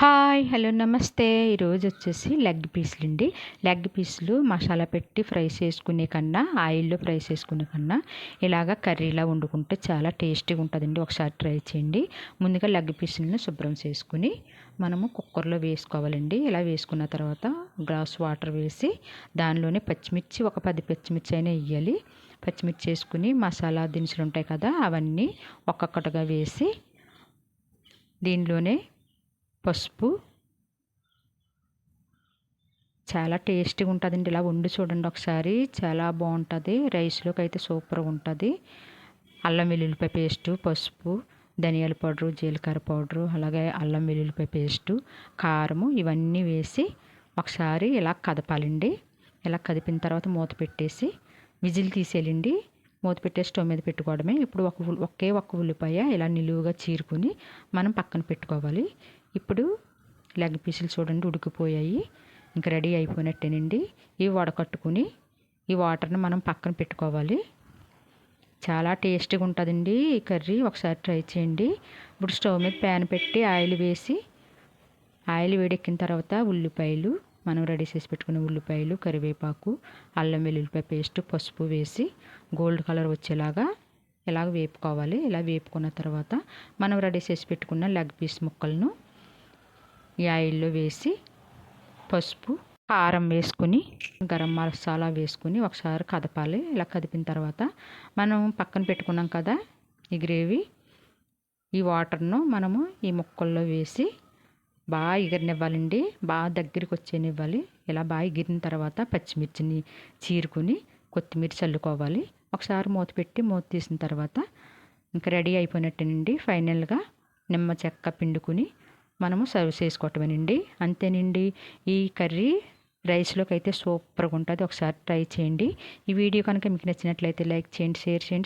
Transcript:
Hi hello నమస్తే. ఈరోజు వచ్చేసి లెగ్ పీసులు అండి. లెగ్ పీసులు మసాలా పెట్టి ఫ్రై చేసుకునే కన్నా ఆయిల్లో ఫ్రై చేసుకునే కన్నా ఇలాగ కర్రీలా వండుకుంటే చాలా టేస్టీగా ఉంటుందండి. ఒకసారి ట్రై చేయండి. ముందుగా లెగ్ పీసులను శుభ్రం చేసుకుని మనము కుక్కర్లో వేసుకోవాలండి. ఇలా వేసుకున్న తర్వాత గ్లాస్ వాటర్ వేసి దానిలోనే పచ్చిమిర్చి ఒక పది పచ్చిమిర్చి అయినా వేయాలి. పచ్చిమిర్చి వేసుకుని మసాలా దినుసులు ఉంటాయి కదా అవన్నీ ఒక్కొక్కటిగా వేసి దీనిలోనే పసుపు. చాలా టేస్టీగా ఉంటుందండి. ఇలా వండి చూడండి ఒకసారి. చాలా బాగుంటుంది. రైస్లోకి అయితే సూపర్గా ఉంటుంది. అల్లం వెల్లుల్లిపాయ పేస్టు పసుపు ధనియాల పౌడరు జీలకర్ర పౌడరు అలాగే అల్లం వెల్లుల్లిపాయ పేస్టు కారము ఇవన్నీ వేసి ఒకసారి ఇలా కదపాలండి. ఇలా కదిపిన తర్వాత మూత పెట్టేసి విజిల్ తీసేయాలండి. మూత పెట్టేసి స్టవ్ మీద పెట్టుకోవడమే. ఇప్పుడు ఒక ఒకే ఒక్క ఉల్లిపాయ ఇలా నిలువుగా చీరుకుని మనం పక్కన పెట్టుకోవాలి. ఇప్పుడు లెగ్ పీసులు చూడండి ఉడికిపోయాయి. ఇంకా రెడీ అయిపోయినట్టేనండి. ఇవి వడకట్టుకుని ఈ వాటర్ని మనం పక్కన పెట్టుకోవాలి. చాలా టేస్టీగా ఉంటుందండి ఈ కర్రీ. ఒకసారి ట్రై చేయండి. ఇప్పుడు స్టవ్ మీద ప్యాన్ పెట్టి ఆయిల్ వేసి ఆయిల్ వేడెక్కిన తర్వాత ఉల్లిపాయలు మనం రెడీ చేసి పెట్టుకున్న ఉల్లిపాయలు కరివేపాకు అల్లం వెల్లుల్లిపాయ పేస్ట్ పసుపు వేసి గోల్డ్ కలర్ వచ్చేలాగా ఇలాగ వేపుకోవాలి. ఇలా వేపుకున్న తర్వాత మనం రెడీ చేసి పెట్టుకున్న లెగ్ పీస్ ముక్కలను ఈ ఆయిల్లో వేసి పసుపు కారం వేసుకుని గరం మసాలా వేసుకుని ఒకసారి కదపాలి. ఇలా కదిపిన తర్వాత మనం పక్కన పెట్టుకున్నాం కదా ఈ గ్రేవీ ఈ వాటర్ను మనము ఈ ముక్కల్లో వేసి బాగా ఎగిరినివ్వాలండి. బాగా దగ్గరికి వచ్చేనివ్వాలి. ఇలా బాగా ఎగిరిన తర్వాత పచ్చిమిర్చిని చీరుకుని కొత్తిమీర చల్లుకోవాలి. ఒకసారి మూత పెట్టి మూత తీసిన తర్వాత ఇంకా రెడీ అయిపోయినట్టేనండి. ఫైనల్గా నిమ్మ చెక్క పిండుకుని మనము సర్వ్ చేసుకోవటమేనండి. అంతేనండి. ఈ కర్రీ రైస్లోకి అయితే సూపర్గా ఉంటుంది ఒకసారి ట్రై చేయండి. ఈ వీడియో కనుక మీకు నచ్చినట్లయితే లైక్ చేయండి షేర్ చేయండి.